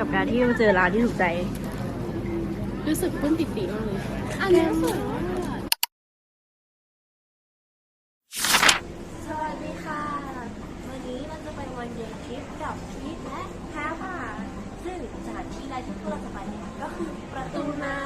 กับการที่มาเจอร้านที่ถูกใจ รู้สึกปลื้มปิติมากเลย อันนี้สวยมากสวัสดีค่ะ วันนี้เราจะไปวันเดย์ทริปกับพีทและแพรค่ะซึ่งสถานที่แรกที่พวกเราจะไปเนี่ยก็คือประตูน้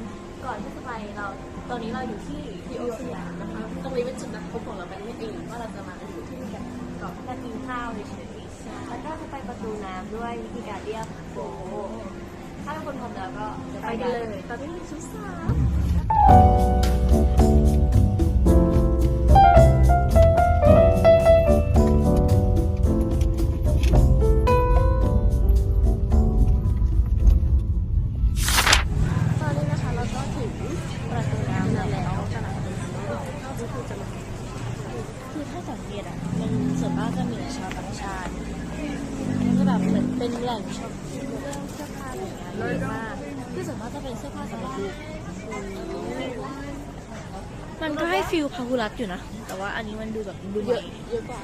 ำก่อนที่จะไปเรา ตอนนี้เราอยู่ที่พีโอสยามนะคะ ตรงนี้เป็นจุดนัดพบของเรากันนั่นเองว่าเราจะมาอยู่ที่นี่กันก่อนจะกินข้าวเฉย แล้วก็จะไปประตูน้ำด้วยวิธีการเรียกโบถ้าเป็นคนพร้อมแล้วก็จะไปไปกันเลย ตอนนี้มีชุดสาว พาหุรัตอยู่นะ แต่ว่าอันนี้มันดูแบบดูเยใหม่อะเยอะกว่า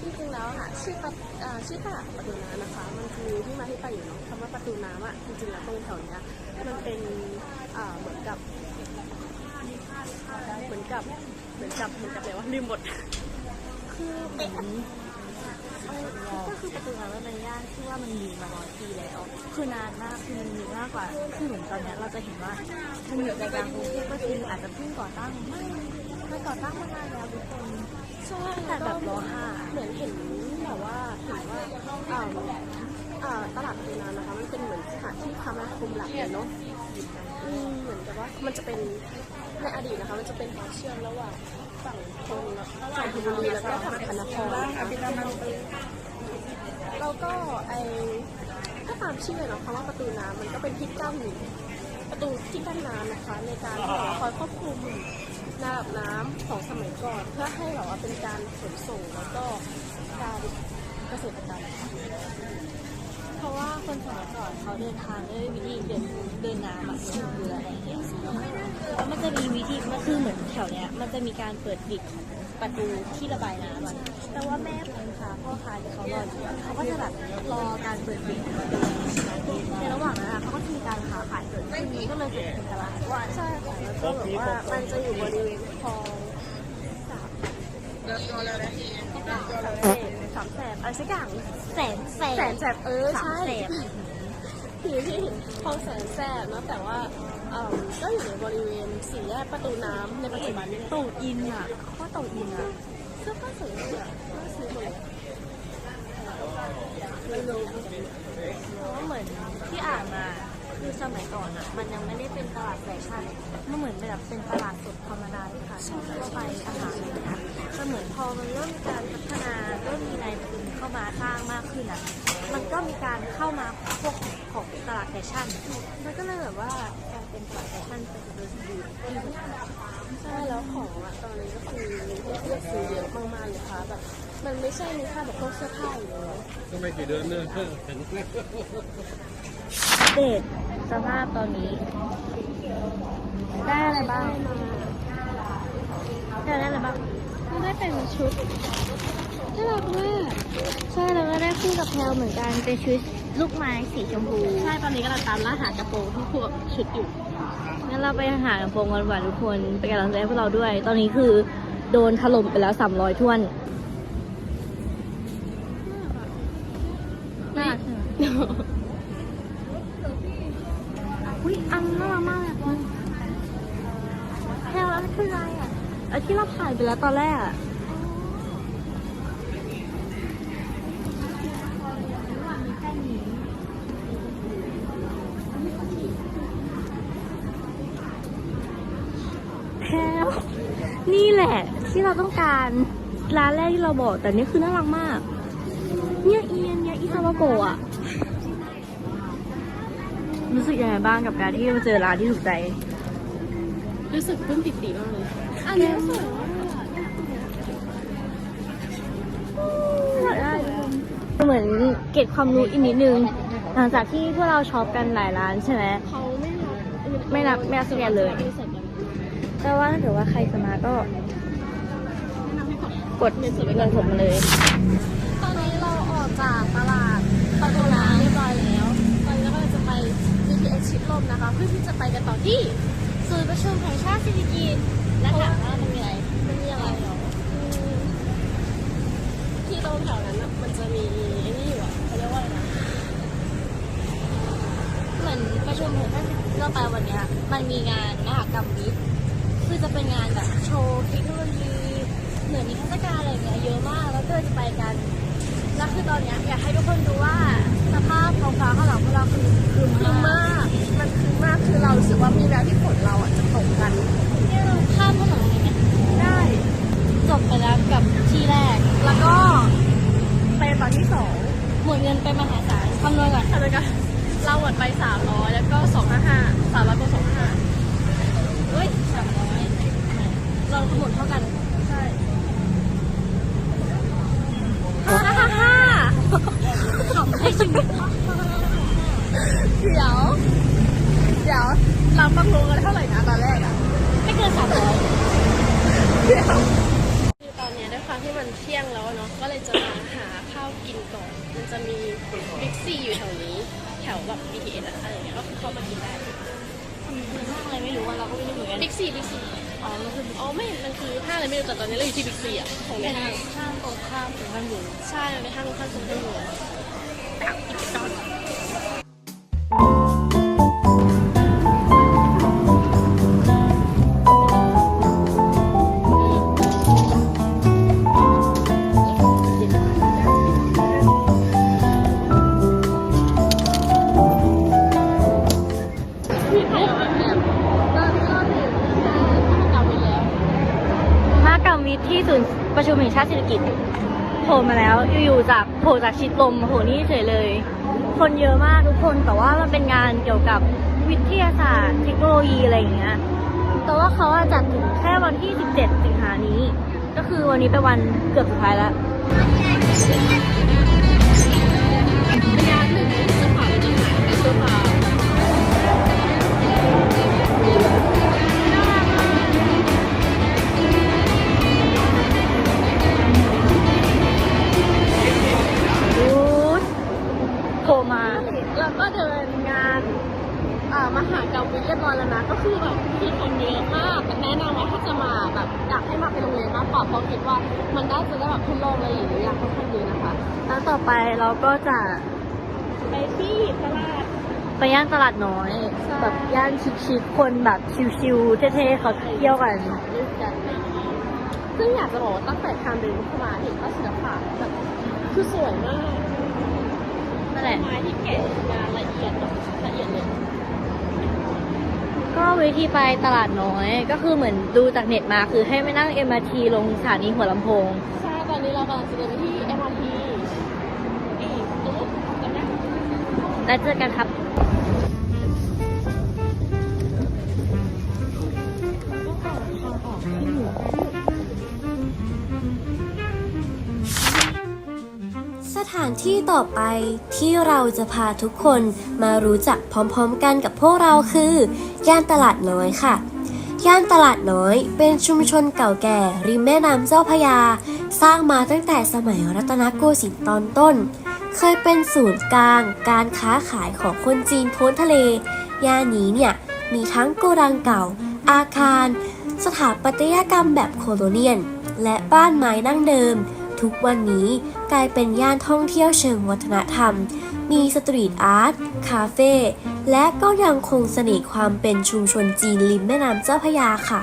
จริงๆแล้วค่ะชื่อประอ่าชื่อตลาดประตูน้ำนะคะ มันคือที่มาที่ไปอยู่เนาะคำว่าประตูน้ำอะจริงๆแล้วตรงแถวเนี้ยมันเป็นอ่าเหมือนกับ เหมือนกับเหมือนกับเหมือนกับอะไรวะลืมหมด คือเหมือนก็คือประตูน้ำในย่านที่ว่ามันมีมาร้อยปีแล้ว คือนานมากคือมันมีมากกว่าคือเหมือนตอนเนี้ยเราจะเห็นว่ามันอยู่ใจกลางกรุงเทพก็จริงอาจจะเพิ่งก่อตั้งไม่มันก่อตั้งมานานแล้วทุกคนใช่แต่แบบรอห้าเหมือนเห็นแบบว่าเห็นว่าอ่าอ่าตลาดประตูน้ำนะคะมันเป็นเหมือนสถานที่คมนาคมหลักเลยเนาะอืมเหมือนกับว่ามันจะเป็นในอดีตนะคะ มันจะเป็นทางเชื่อมระหว่าง ฝั่งธนฝั่งธนบุรีแล้วก็ฝั่งพระนครแล้วก็ไอก็ตามชื่อเนาะคำว่าประตูน้ำมันก็เป็นที่กั้นประตูที่กั้นน้ำนะคะ ในการคอยควบคุมระดับน้ำของสมัยก่อน เพื่อให้แบบว่าเป็นการขนส่งแล้วก็การเกษตรกรรม คนสมัยก่อนเขาเดินทางด้วยวิธีเดินเดินน้ำแบบเดินเรืออะไรอย่างเงี้ยแล้วมันจะมีวิธีมันคือเหมือนแถวเนี้ย มันจะมีการเปิดปิดประตูที่ระบายน้ำอะแต่ว่าแม่ค้าพ่อค้าที่เขารออยู่อะเขาก็จะแบบรอการเปิดปิดประตูในระหว่างนั้นอะเขาก็จะมีการค้าขายเกิดขึ้นก็เลยเกิดเป็นตลาดใช่ค่ะแล้วก็แบบว่ามันจะอยู่บริเวณคลอง สามแสบอะไรสักอย่างแสนแสแสนแสบเออสามใช่แสนอยู่ที่คลองแสนแสบเนาะแต่ว่าเอ่อก็อยู่ในบริเวณสี่แยกประตูน้ำในปัจจุบันนี้โตอินอะเขาว่าโตอินอะเสื้อผ้าสวยๆอะน่าซื้อหมดเลยเพราะว่าเหมือนที่อ่านมาคือสมัยก่อนอะมันยังไม่ได้เป็นตลาดแฟชั่นมันเหมือนเป็นแบบเป็นตลาดสดธรรมดาเลยค่ะทั่วไปอาหารอะไรอย่างเงี้ย แต่เหมือนพอมันเริ่มมีการพัฒนาเริ่มมีนายทุนเข้ามาสร้างมากขึ้นอะ มันก็มีการเข้ามาพวกของตลาดแฟชั่น มันก็เลยแบบว่ากายเป็นตลาดแฟชั่นเป็นโดยสมบูรณ์ที่สุดใช่แล้วของอะตอนนี้ก็คือเลือกซื้อเยอะมากๆเลยค่ะแบบมันไม่ใช่มีแค่แบบพวกเสื้อผ้าอย่างเดียวก็ไม่กี่เดือนเนี่ยถึงเดทสภาพตอนนี้ ได้อะไรบ้างได้อะไรบ้าง ได้เป็นชุดน่ารักมากใช่แล้วก็ได้คู่กับแพลวเหมือนกันเป็นชุดลูกไม้สีชมพู ใช่ตอนนี้กำลังตามล่าหากระโปรงที่พวกชุดอยู่งั้นเราไปหากระโปรงกันหวานๆทุกคนเป็นกำลังใจให้พวกเราด้วย ตอนนี้คือโดนถล่มไปแล้ว300ท่วนน่ารักใช่ไหมอุ้ยอันน่ารักมากเลยอะคุณแพลวอันคืออะไร อะเอาที่เราถ่ายไปแล้วตอนแรกอะแพลวนี่แหละ ที่เราต้องการร้านแรกที่เราบอกแต่นี่คือน่ารักมาก เนี่ยเอียนเนี่ยอิซาวาโกะอะรู้สึกยังไงบ้างกับการที่มาเจอร้านที่ถูกใจ รู้สึกปลื้มปิติมากเลย อันนี้สวยเหมือนเก็บความรู้อีกนิดนึง หลังจากที่พวกเราช็อปกันหลายร้านใช่ไหมเขาไม่รับไม่นับไม่นับสแกนเลยแต่ว่าถ้าเกิดว่าใครจะมาก็แนะนำให้กดเงินสดเงินสดมาเลย ตอนนี้เราออกจากตลาดปะตูน้ำเรียบร้อยแล้วตอนนี้เราก็จะไป BTS ชิดลมนะคะ เพื่อที่จะไปกันต่อที่ศูนย์ประชุมแห่งชาติสิริกิติ์ และถามว่ามันมีอะไรมันมีอะไรหรอที่ตรงแถวนั้นน่ะมันจะมีไอ้นี่อยู่อะเขาเรียกว่าอะไรนะเหมือนประชุมแห่งชาติเราไปวันเนี้ย มันมีงานมหกรรมวิทย์คือจะเป็นงานแบบโชว์เทคโนโลยีเหมือนนิทรรศการอะไรเงี้ยเยอะมากแล้วก็เลยจะไปกันแล้วคือตอนเนี้ยอยากให้ทุกคนดูว่าสภาพท้องฟ้าข้างหลังพวกเราคือคือคือมากมากมันคือมากคือเรารู้สึกว่ามีแววที่ฝนเราอะจะตกกัน เนี่ยเราข้ามถนนเลยไหม ได้ จ บไปแล้วกับที่แรก แล้วก็ไปตอนที่สองหมดเงินไปมหาศาลคำนวณก่อนทำไมกันเราหมดไปสามร้อยแล้วก็สองห้าห้าสามร้อยก็สองห้าเฮ้ยสามร้อยเราหมดเท่ากัน ใช่ห้าห้าห้าขำให้ชีวิตเดี๋ยว เดี๋ยว เราต้องรู้กันเท่าไหร่นะ นกันบิ๊กซีบิ๊กซีอ๋อมันคืออ๋อไม่ มันคือห้างอะไรไม่รู้แต่ตอนนี้เราอยู่ที่บิ๊กซีอะของในเป็นห้างห้างตรงข้ามถึงมันอยู่ใช่มันเป็นห้างข้างๆเซ็นทรัลเวิลด์แต่กิจกรรม โผล่มาแล้วอยู่ๆจากโผล่จากชิดลมโผล่นี่เฉยเลย คนเยอะมากทุกคนแต่ว่ามันเป็นงานเกี่ยวกับวิทยาศาสตร์ เทคโนโลยีอะไรอย่างเงี้ยแต่ว่าเขาอะจัดถึงแค่วันที่ 17 สิงหานี้ ก็คือวันนี้เป็นวันเกือบสุดท้ายแล้ว ดน้อยใช่แบบย่านชิคๆคนแบบชิวๆเท่ๆเขาเที่ยวกันถ่ายรูปกันอะไรอย่างเงี้ยซึ่งอยากจะบอกว่าตั้งแต่ทางเดินเข้ามาเห็นว่าศิลปะแบบคือสวยมากนั่นแหละไม้ที่แกะมาละเอียดแบบละเอียดเลยก็วิธีไปตลาดน้อยก็คือเหมือนดูจากเน็ตมาคือให้ไม่นั่ง MRT ลงสถานีหัวลำโพง ใช่ ตอนนี้เรากำลังจะเดินไปที่ MRT อีกตรงนู้นจำได้แล้วเจอกันครับ ถานที่ต่อไปที่เราจะพาทุกคนมารู้จักพร้อมๆกันกับพวกเราคือย่านตลาดน้อยค่ะ ย่านตลาดน้อยเป็นชุมชนเก่าแก่ ริมแม่น้ำเจ้าพยา สร้างมาตั้งแต่สมัยรัตนโกสินทร์ตอนต้น เคยเป็นศูนย์กลาง การค้าขายของคนจีนพ้นทะเล ย่านนี้เนี่ยมีทั้งโกดังเก่า อาคาร สถาปัตยกรรมแบบโคโลเนียน และบ้านไม้ดั้งเดิม ทุกวันนี้ กลายเป็นย่านท่องเที่ยวเชิงวัฒนธรรม มีสตรีทอาร์ต คาเฟ่ และก็ยังคงเสน่ห์ความเป็นชุมชนจีนริมแม่น้ำเจ้าพระยาค่ะ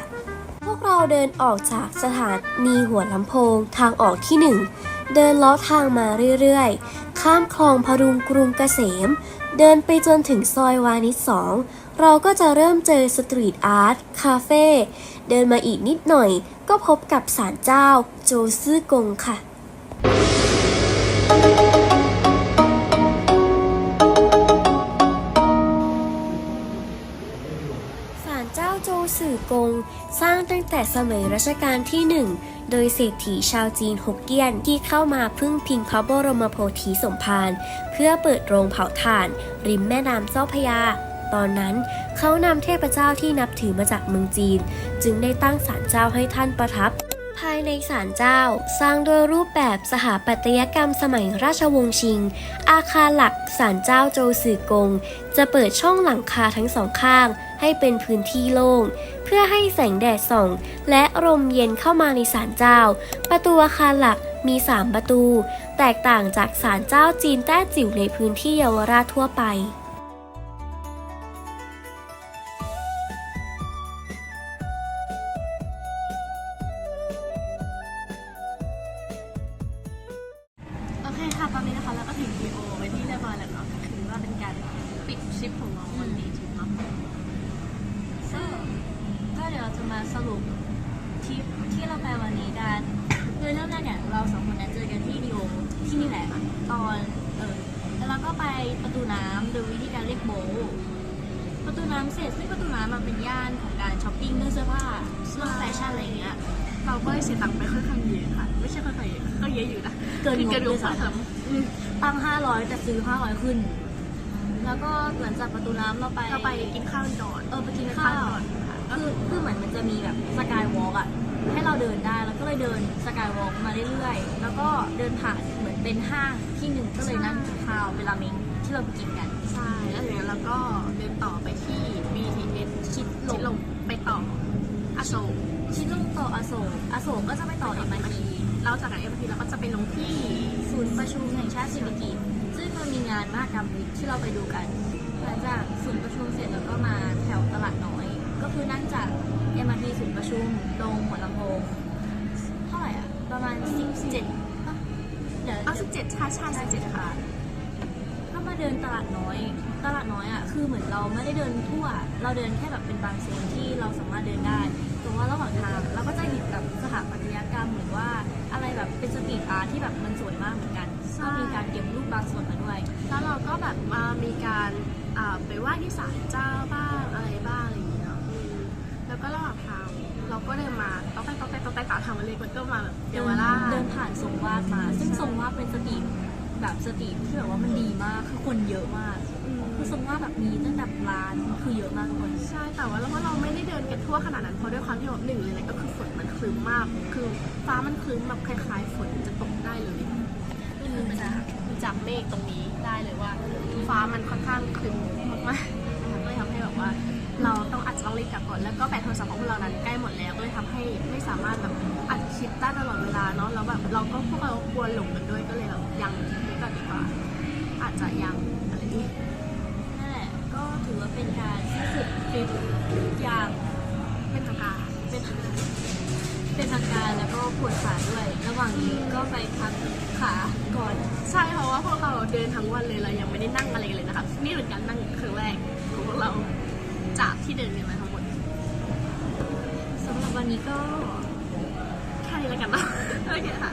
พวกเราเดินออกจากสถานีหัวลำโพงทางออกที่หนึ่งเดินเลาะทางมาเรื่อยๆ ข้ามคลองพรุงกรุงเกษม เดินไปจนถึงซอยวานิชสองเราก็จะเริ่มเจอสตรีทอาร์ต คาเฟ่ เดินมาอีกนิดหน่อย ก็พบกับศาลเจ้า โจซื่อกงค่ะ สื่อกง สร้างตั้งแต่สมัยรัชกาลที่หนึ่งโดยเศรษฐีชาวจีนฮกเกี้ยนที่เข้ามาพึ่งพิงพระบรมโพธิสมภารเพื่อเปิดโรงเผาถ่าน ริมแม่น้ำเจ้าพยา ตอนนั้นเขานำเทพเจ้าที่นับถือมาจากเมืองจีน จึงได้ตั้งศาลเจ้าให้ท่านประทับ ภายในศาลเจ้า สร้างโดยรูปแบบสถาปัตยกรรมสมัยราชวงศ์ชิง อาคารหลักศาลเจ้าโจวสือกง จะเปิดช่องหลังคาทั้งสองข้าง ให้เป็นพื้นที่โล่ง เพื่อให้แสงแดดส่อง และลมเย็นเข้ามาในศาลเจ้า ประตูอาคารหลักมี 3 ประตู แตกต่างจากศาลเจ้าจีนแต้จิ๋วในพื้นที่เยาวราชทั่วไป ตอนนี้นะคะเราก็ถึงวีโอไปที่เรียบร้อยแล้วเนาะคือว่าเป็นการปิดชิปของเราวันนี้จริงเนาะ so ก็เดี๋ยวเราจะมาสรุปทริปที่เราไปวันนี้กันคือเริ่มแรกเนี่ยเราสองคนนั้นเจอกันที่ดีโอที่นี่แหละตอนเออแล้วเราก็ไปประตูน้ำโดยวิธีการเรียกโบทประตูน้ำเสร็จซึ่งประตูน้ำมันเป็นย่านของการช้อปปิ้งเรื่องเสื้อผ้าเสื้อแฟชั่นอะไรอย่างเงี้ย เราก็ได้เสียตังค์ไปค่อนข้างเยอะค่ะ ไม่ใช่ค่อนข้างเยอะก็เยอะอยู่นะเกินคือเกินงบงด้บวยซ้ ค่ะำตั้งห้าร้อยแต่ซื้อห้าร้อยขึ้น แล้วก็หลังจากประตูน้ำเราไปเราไปกินข้าวกันก่อนเออไปกินข้าวก่อนค่ะก็คือคือเหมือนมันจะมีแบบสกายวอล์กอะให้เราเดินได้แล้วก็เลยเดินสกายวอล์กมาเรื่อยๆ แล้วก็เดินผ่านเหมือนเป็นห้างที่หนึ่งก็เลยนั่งกินข้าวเวลาเมงที่เราไปกินกัน ใช่แล้วทีนี้เราก็เดินต่อไปที่ BTS ชิดลชิดลงงไปต่ออโศกชิดลงต่ออโศกอโศกก็จะไปต่อเอ็มที เราจากไหนเอ็มพีเราก็จะไปลงที่ศูนย์ประชุมแห่งชาติสิริกิติ์ซึ่งมันมีงานมหกรรมวิทย์ที่เราไปดูกันหลังจากศูนย์ประชุมเสร็จแล้วก็มาแถวตลาดน้อย ก็คือนั่งจาก MRT ศูนย์ประชุมลงหัวลำโพงเท่าไหร่อะประมาณ17ป่ะเดี๋ยวเอาสิบเจ็ดชาชาสิบเจ็ดค่ะถ้ามาเดินตลาดน้อย ตลาดน้อยอะคือเหมือนเราไม่ได้เดินทั่ว เราเดินแค่แบบเป็นบางโซนที่เราสามารถเดินได้แต่ว่าระหว่างทางเราก็จะเห็นแบบสถาปัตยกรรมหรือว่า แบบเป็นสตรีทอาร์ตที่แบบมันสวยมากเหมือนกันใช่ก็มีการเก็บรูปบางส่วนมาด้วย แล้วเราก็แบบมามีการอ่าไปไหว้ที่ศาลเจ้าบ้างอะไรบ้างอะไรอย่างเงี้ยเนาะอืมแล้วก็ระหว่างทางเราก็เดินมาต๊อกแต๊กต๊อกแต๊กต๊อกแต๊กตามทางมาเลยมันก็มาแบบเยาวราชเดินผ่านทรงวาดมา ซึ่งทรงวาดเป็นสตรีทแบบสตรีทที่แบบว่ามันดีมากคือคนเยอะมากอืม คือทรงวาแบบมีตั้งแต่ร้านคือเยอะมากทุกคนใช่แต่ว่าเราว่าเราไม่ได้เดินกันทั่วขนาดนั้นเพราะด้วยความที่แบบหนึ่งเลยนะก็คือฝนมันคลึ้มมาก คือฟ้ามันคลึ้มแบบคล้ายๆฝนจะตกได้เลยคือมันจะจากเมฆตรงนี้ได้เลยว่า ฟ้ามันค่อนข้างคลึ้มมากๆนะคะก็เลยทำให้แบบว่า เราต้องอาจจะต้องรีบกลับก่อนแล้วก็แบตโทรศัพท์ของพวกเรานั้นใกล้หมดแล้วก็เลยทำให้ไม่สามารถแบบอัดคลิปได้ตลอดเวลาเนาะแล้วแบบเราก็พวกเรากลัวหลงกันด้วยก็เลยแบบยังไว้ก่อนดีกว่าอาจจะยังอะไรนี้ ถือว่าเป็นการสิ้นสุดทริปอย่างเป็นทางการเป็นเป็นทางการแล้วก็ปวดขาด้วย ระหว่างนี้ก็ไปพักขาก่อน ใช่เพราะว่าพวกเราเดินทั้งวันเลยเรายังไม่ได้นั่งอะไรเลยนะคะนี่เป็นการนั่งครั้งแรกของพวกเราจากที่เดินกันมาทั้งหมดสำหรับวันนี้ก็แค่นี้แล้วกันเนาะโอเคค่ะ